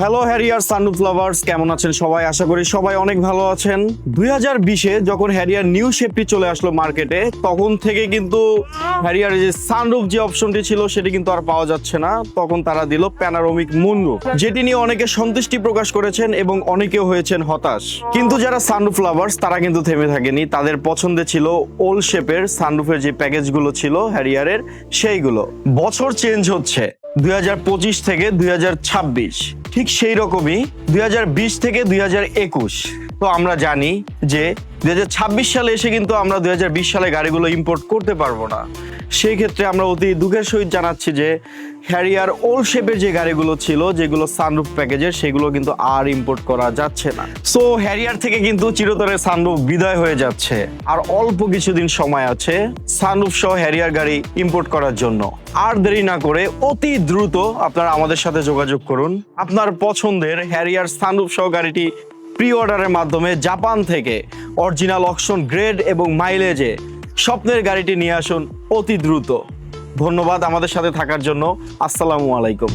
Hello Harrier sunroof lovers কেমন আছেন সবাই? আশা করি সবাই অনেক ভালো আছেন। দুই হাজার বিশে যখন হ্যারিয়ার নিউ শেপটি চলে আসলো মার্কেটে তখন থেকে কিন্তু হ্যারিয়ার যে সানরুফ যে অপশনটি ছিল, সেটি কিন্তু আর পাওয়া যাচ্ছে না। তখন তারা দিল প্যানারোমিক মুনরুফ যেটি নিয়ে অনেকে সন্তুষ্টি প্রকাশ করেছেন এবং অনেকেও হয়েছেন হতাশ। কিন্তু যারা সানরুফ লাভার্স তারা কিন্তু থেমে থাকেনি। তাদের পছন্দে ছিল ওল্ড শেপের সানরুফের যে প্যাকেজগুলো ছিল হ্যারিয়ারের সেইগুলো। বছর চেঞ্জ হচ্ছে। দুই হাজার পঁচিশ থেকে দুই হাজার ছাব্বিশ। ঠিক সেই রকমই দুই হাজার বিশ থেকে দুই হাজার একুশ। তো আমরা জানি যে দুই হাজার ছাব্বিশ সালে এসে কিন্তু আমরা দুই সালে গাড়িগুলো ইম্পোর্ট করতে পারব না। সেই ক্ষেত্রে আমরা অতি দুঃখের সহিত জানাচ্ছি যে হ্যারিয়ার ওল্ড শেপের যে গাড়িগুলো ছিল, যেগুলো সানরুফ প্যাকেজের সেগুলো কিন্তু আর ইম্পোর্ট করা যাচ্ছে না। সো হ্যারিয়ার থেকে কিন্তু চিরতরে সানরুফ বিদায় হয়ে যাচ্ছে। আর অল্প কিছুদিন সময় আছে সানরুফ সহ হ্যারিয়ার গাড়ি ইম্পোর্ট করার জন্য। আর দেরি না করে অতি দ্রুত আপনারা আমাদের সাথে যোগাযোগ করুন। আপনার পছন্দের হ্যারিয়ার সানরুফ সহ গাড়িটি প্রি অর্ডারের মাধ্যমে জাপান থেকে অরিজিনাল অকশন গ্রেড এবং মাইলেজে স্বপ্নের গাড়িটি নিয়ে আসুন অতি দ্রুত। ধন্যবাদ আমাদের সাথে থাকার জন্য। আসসালামু আলাইকুম।